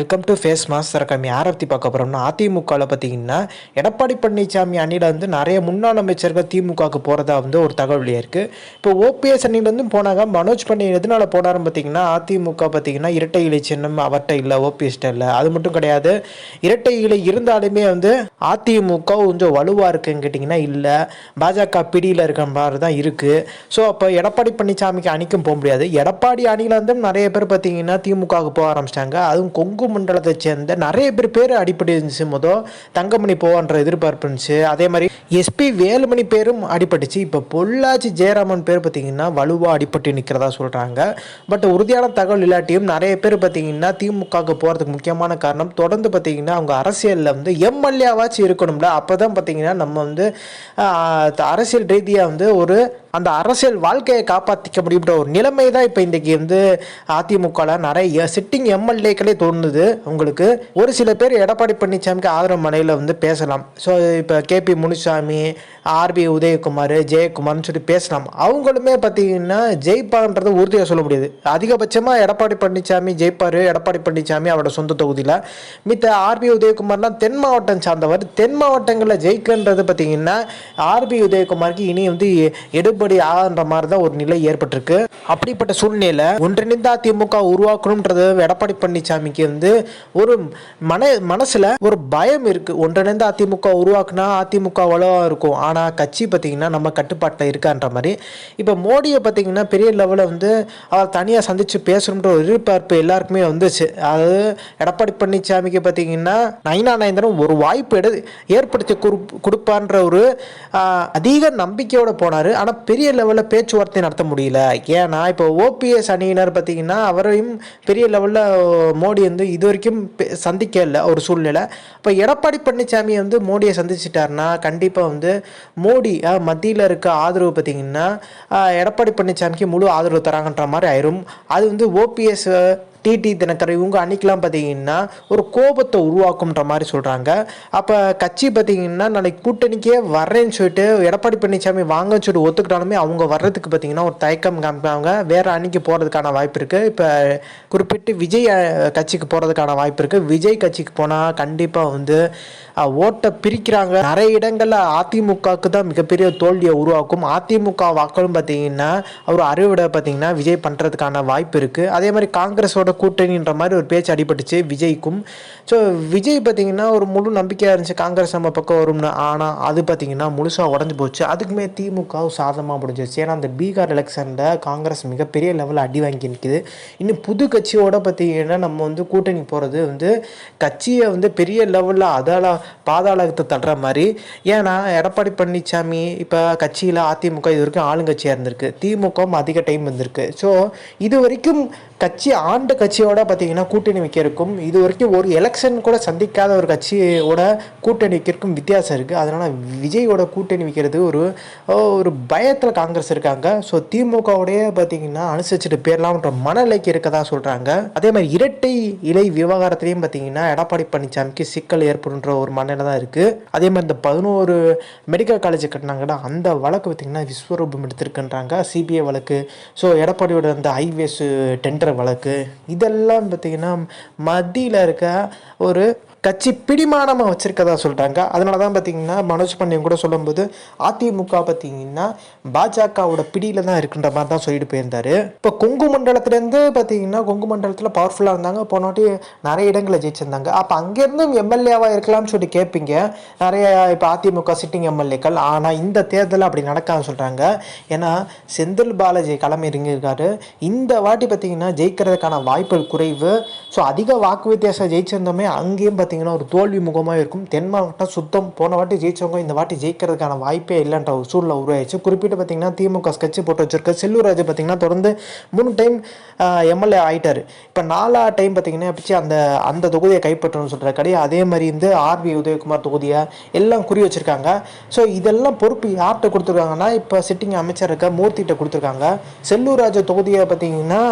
Welcome to face master கம்மி யாரை பற்றி பார்க்க போகிறோம்னா அதிமுகவில் பார்த்தீங்கன்னா எடப்பாடி பழனிசாமி அணியில் வந்து நிறைய முன்னாள் அமைச்சர்கள் திமுகவுக்கு போகிறதா வந்து ஒரு தகவலியாக இருக்குது இப்போ ஓபிஎஸ் அணிலேருந்து போனாங்க. மனோஜ் பண்ணி எதனால போனாருன்னு பார்த்தீங்கன்னா அதிமுக பார்த்தீங்கன்னா இரட்டை இலை சின்னம் அவர்கிட்ட இல்லை ஓபிஎஸ்ட்ட இல்லை. அது மட்டும் கிடையாது. இரட்டை இலை இருந்தாலுமே வந்து அதிமுக கொஞ்சம் வலுவாக இருக்குன்னு கேட்டிங்கன்னா இல்லை. பாஜக பிடியில் இருக்கிற மாதிரி தான் இருக்குது ஸோ அப்போ எடப்பாடி பழனிசாமிக்கு அணிக்கும் போக முடியாது. எடப்பாடி அணியிலேருந்தும் நிறைய பேர் பார்த்தீங்கன்னா திமுகவுக்கு போக ஆரம்பிச்சிட்டாங்க. அதுவும் கொங்கு மண்டலத்தை சேர்ந்த நிறைய பேர் பேர் அடிப்படை இருந்துச்சு. மொதல் தங்கமணி போவான்ற எதிர்பார்ப்பு இருந்துச்சு. அதே மாதிரி எஸ்பி வேலுமணி பேரும் அடிபட்டுச்சு. இப்போ பொள்ளாச்சி ஜெயராமன் பேர் பார்த்தீங்கன்னா வலுவாக அடிபட்டு நிற்கிறதா சொல்கிறாங்க பட் உறுதியான தகவல் இல்லாட்டியும் நிறைய பேர் பார்த்தீங்கன்னா திமுகவுக்கு போகிறதுக்கு முக்கியமான காரணம் தொடர்ந்து பார்த்தீங்கன்னா அவங்க அரசியலில் வந்து எம்எல்ஏவாச்சும் இருக்கணும்ல. அப்போ தான் பார்த்தீங்கன்னா நம்ம வந்து அரசியல் ரீதியாக வந்து ஒரு அந்த அரசியல் வாழ்க்கையை காப்பாற்றிக்க முடியுன்ற ஒரு நிலைமை தான் இப்போ இன்றைக்கி வந்து அதிமுகவில் நிறைய சிட்டிங் எம்எல்ஏக்களே தோணுது. உங்களுக்கு ஒரு சில பேர் எடப்பாடி பழனிசாமிக்கு ஆதரவு மனையில் வந்து பேசலாம். ஸோ இப்போ கேபி முனுசாமி ஆர்பி உதயகுமார் ஜெயக்குமார்னு சொல்லி பேசலாம். அவங்களுமே பார்த்தீங்கன்னா ஜெயிப்பான்றது உறுதியாக சொல்ல முடியாது. அதிகபட்சமாக எடப்பாடி பழனிசாமி ஜெயிப்பார் எடப்பாடி பழனிசாமி அவரோட சொந்த தொகுதியில். மித்த ஆர்பி உதயகுமார்லாம் தென் மாவட்டம் சார்ந்தவர். தென் மாவட்டங்களில் ஜெயிக்கன்றது பார்த்தீங்கன்னா ஆர்பி உதயகுமாருக்கு இனி வந்து கட்டுப்படி ஆகின்ற மாதிரி தான் ஒரு நிலை ஏற்பட்டிருக்கு. அப்படிப்பட்ட சூழ்நிலையில் ஒன்றிணைந்த அதிமுக உருவாக்கணுன்றது எடப்பாடி பழனிசாமிக்கு வந்து ஒரு மன மனசில் ஒரு பயம் இருக்குது ஒன்றிணைந்த அதிமுக உருவாக்குனா அதிமுக வலுவாக இருக்கும். ஆனால் கட்சி பார்த்திங்கன்னா நம்ம கட்டுப்பாட்டில் இருக்கான்ற மாதிரி. இப்போ மோடியை பார்த்தீங்கன்னா பெரிய லெவலில் வந்து அவர் தனியாக சந்தித்து பேசணுன்ற ஒரு எதிர்பார்ப்பு எல்லாருக்குமே வந்துச்சு. அதாவது எடப்பாடி பழனிசாமிக்கு பார்த்தீங்கன்னா நயனா நயந்திரம் ஒரு வாய்ப்பு எடு ஏற்படுத்தி கொடுப்பான்ற ஒரு அதிக நம்பிக்கையோடு போனார். ஆனால் பெரிய லெவலில் பேச்சுவார்த்தை நடத்த முடியல. ஏன்னா இப்போ ஓபிஎஸ் அணியினர் பார்த்தீங்கன்னா அவரையும் பெரிய லெவலில் மோடி வந்து இது வரைக்கும் சந்திக்க இல்லை ஒரு சூழ்நிலை. இப்போ எடப்பாடி பழனிசாமி வந்து மோடியை சந்திச்சிட்டாருன்னா கண்டிப்பாக வந்து மோடி மத்தியில் இருக்க ஆதரவு பார்த்தீங்கன்னா எடப்பாடி பழனிசாமிக்கு முழு ஆதரவு தராங்கன்ற மாதிரி ஆயிரும். அது வந்து ஓபிஎஸ் டிடி தினகர் இவங்க அன்னைக்கெலாம் பார்த்தீங்கன்னா ஒரு கோபத்தை உருவாக்கும்ன்ற மாதிரி சொல்கிறாங்க அப்போ கட்சி பார்த்தீங்கன்னா நாளைக்கு கூட்டணிக்கே வர்றேன்னு சொல்லிட்டு எடப்பாடி பழனிசாமி வாங்கன்னு சொல்லிட்டு ஒத்துக்கிட்டாலுமே அவங்க வர்றதுக்கு பார்த்தீங்கன்னா ஒரு தயக்கம் காமிப்பாங்க. வேறு அன்னைக்கு போகிறதுக்கான வாய்ப்பு இருக்குது இப்போ குறிப்பிட்டு விஜய் கட்சிக்கு போகிறதுக்கான வாய்ப்பு இருக்குது விஜய் கட்சிக்கு போனால் கண்டிப்பாக வந்து ஓட்டை பிரிக்கிறாங்க. நிறைய இடங்களில் அதிமுகவுக்கு தான் மிகப்பெரிய தோல்வியை உருவாக்கும். அதிமுக வாக்களும் பார்த்தீங்கன்னா அவர் அறுவடை பார்த்தீங்கன்னா விஜய் பண்ணுறதுக்கான வாய்ப்பு இருக்குது அதே மாதிரி காங்கிரஸோட கூட்டணின்ற மாதிரி ஒரு பேச்சு அடிபட்டுச்சு விஜய்க்கும். ஸோ விஜய் பார்த்திங்கன்னா ஒரு முழு நம்பிக்கையாக இருந்துச்சு. காங்கிரஸ் நம்ம பக்கம் வரும்னு. ஆனால் அது பார்த்தீங்கன்னா முழுசாக உடஞ்சி போச்சு. அதுக்குமே திமுக சாதமாக முடிஞ்சிருச்சு. ஏன்னா அந்த பீகார் எலெக்ஷனில் காங்கிரஸ் மிகப்பெரிய லெவலில் அடி வாங்கி நிற்குது இன்னும் புது கட்சியோட பார்த்திங்கன்னா நம்ம வந்து கூட்டணி போகிறது வந்து கட்சியை வந்து பெரிய லெவலில் அதால பாதாளத்தை தள்ளுற மாதிரி. ஏன்னா எடப்பாடி பழனிசாமி இப்போ கட்சியில் அதிமுக இது வரைக்கும் ஆளுங்கட்சியாக இருந்திருக்கு. திமுகவும் அதிக டைம் வந்திருக்கு ஸோ இது வரைக்கும் கட்சி ஆண்ட கட்சியோட பார்த்தீங்கன்னா கூட்டணி வைக்கிறதுக்கும் இது வரைக்கும் ஒரு எலெக்ஷன் கூட சந்திக்காத ஒரு கட்சியோட கூட்டணி வைக்கிறதுக்கும் வித்தியாசம் இருக்குது அதனால் விஜயோட கூட்டணி வைக்கிறது ஒரு ஒரு பயத்தில் காங்கிரஸ் இருக்காங்க. ஸோ திமுகவுடைய பார்த்தீங்கன்னா அனுசரிச்சுட்டு பேரலாம்ன்ற மனநிலைக்கு இருக்கதா சொல்கிறாங்க அதே மாதிரி இரட்டை இலை விவகாரத்திலையும் பார்த்தீங்கன்னா எடப்பாடி பழனிசாமிக்கு சிக்கல் ஏற்படுன்ற ஒரு மனநிலை தான் இருக்குது அதே மாதிரி இந்த பதினோரு மெடிக்கல் காலேஜ் கட்டினாங்கன்னா அந்த வழக்கு பார்த்தீங்கன்னா விஸ்வரூபம் எடுத்திருக்குன்றாங்க. சிபிஐ வழக்கு. ஸோ எடப்பாடியோட அந்த ஹைவேஸ் டெண்டர் வழக்கு. இதெல்லாம் பார்த்திங்கன்னா மத்தியில் இருக்க ஒரு கட்சி பிடிமானமாக வச்சுருக்கதா சொல்கிறாங்க அதனால தான் பார்த்தீங்கன்னா மனோஜ் பாண்டியன் கூட சொல்லும்போது அதிமுக பார்த்தீங்கன்னா பாஜகவோட பிடியில் தான் இருக்குன்ற மாதிரி தான் சொல்லிட்டு போயிருந்தார். இப்போ கொங்கு மண்டலத்துலேருந்து பார்த்தீங்கன்னா கொங்கு மண்டலத்தில் பவர்ஃபுல்லாக இருந்தாங்க. போன வாட்டி நிறைய இடங்களில் ஜெயிச்சிருந்தாங்க. அப்போ அங்கேருந்தும் எம்எல்ஏவாக இருக்கலாம்னு சொல்லி கேட்பீங்க நிறைய இப்போ அதிமுக சிட்டிங் எம்எல்ஏக்கள். ஆனால் இந்த தேர்தல் அப்படி நடக்காதுன்னு சொல்கிறாங்க ஏன்னா செந்தில் பாலாஜி கிளம்பி இறங்கியிருக்காரு. இந்த வாட்டி பார்த்தீங்கன்னா ஜெயிக்கிறதுக்கான வாய்ப்புகள் குறைவு. ஸோ அதிக வாக்கு வித்தியாசம் ஜெயிச்சிருந்தோமே அங்கேயும் பார்த்தீங்கன்னா ஒரு தோல்வி முகமாக இருக்கும். தென் மாவட்டம் சுத்தம். போன வாட்டி ஜெயிச்சவங்க இந்த வாட்டி ஜெயிக்கிறதுக்கான வாய்ப்பே இல்லைன்ற ஒரு சூழ்நிலை உருவாயிடுச்சு. குறிப்பிட்டு பார்த்தீங்கன்னா திமுக கட்சி போட்டு வச்சிருக்க செல்லூராஜ் பார்த்தீங்கன்னா தொடர்ந்து மூணு டைம் எம்எல்ஏ ஆயிட்டாரு. இப்போ நாலா டைம் பார்த்தீங்கன்னா பிச்சு அந்த அந்த தொகுதியை கைப்பற்றணும்னு சொல்கிற கடையை அதே மாதிரி இருந்து ஆர்பி உதயகுமார் தொகுதியை எல்லாம் குறி வச்சிருக்காங்க. ஸோ இதெல்லாம் பொறுப்பு யார்கிட்ட கொடுத்துருக்காங்கன்னா இப்போ சிட்டிங் அமைச்சர் இருக்க மூர்த்திகிட்ட கொடுத்துருக்காங்க. செல்லூர் தொகுதியை பார்த்தீங்கன்னா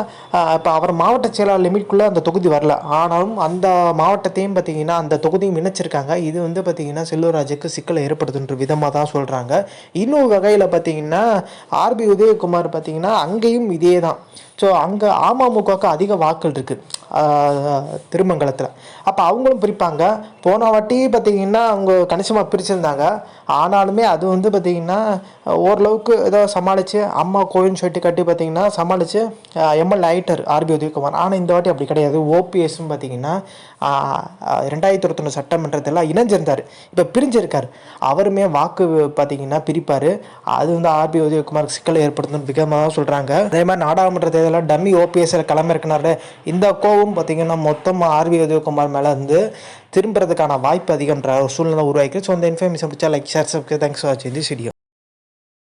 இப்போ அவர் மாவட்ட செயலாளர் லிமிட்குள்ளே அந்த தொகுதி வரல. ஆனாலும் அந்த மாவட்டத்தையும் பார்த்தீங்கன்னா அந்த தொகுதியும் இணைச்சிருக்காங்க. இது வந்து பார்த்தீங்கன்னா செல்லூராஜுக்கு சிக்கலை ஏற்படுத்துன்ற விதமாக தான் சொல்கிறாங்க இன்னொரு வகையில் பார்த்தீங்கன்னா ஆர்பி உதயகுமார் பார்த்திங்கன்னா அங்கேயும் இதே தான் ஸோ அங்கே அமமுகவுக்கு அதிக வாக்கள் இருக்குது திருமங்கலத்தில். அப்போ அவங்களும் பிரிப்பாங்க. போன வாட்டி பார்த்திங்கன்னா அவங்க கணிசமாக பிரிச்சிருந்தாங்க. ஆனாலுமே அது வந்து பார்த்திங்கன்னா ஓரளவுக்கு ஏதோ சமாளித்து அம்மா கோயில்னு சொல்லிட்டு கட்டி பார்த்திங்கன்னா சமாளித்து எம்எல்ஏ ஐட்டர் ஆர்பி உதயகுமார். ஆனால் இந்த வாட்டி அப்படி கிடையாது. ஓபிஎஸ்ன்னு பார்த்திங்கன்னா ரெண்டாயிரத்தி இருபத்தொன்று சட்டமன்றத்தில் இணைஞ்சிருந்தார். இப்போ பிரிஞ்சிருக்கார். அவருமே வாக்கு பார்த்திங்கன்னா பிரிப்பார். அது வந்து ஆர்பி உதயகுமாருக்கு சிக்கலை ஏற்படுத்தணும்னு விகமாக சொல்கிறாங்க அதே மாதிரி நாடாளுமன்ற இதில் டம்மி ஓபிஎஸ்ஸில் கிளம்பிருக்கிறாரு இந்த கோவம் பார்த்திங்கன்னா மொத்தமாக ஆர்வி உதயகுமார் மேலே வந்து திரும்புறதுக்கான வாய்ப்பு அதிகன்ற ஒரு சூழ்நிலை உருவாக்கி ஸோ அந்த இன்ஃபர்மேஷன் பிடிச்சா like share subscribe thanks for வாட்சிங் திஸ் வீடியோ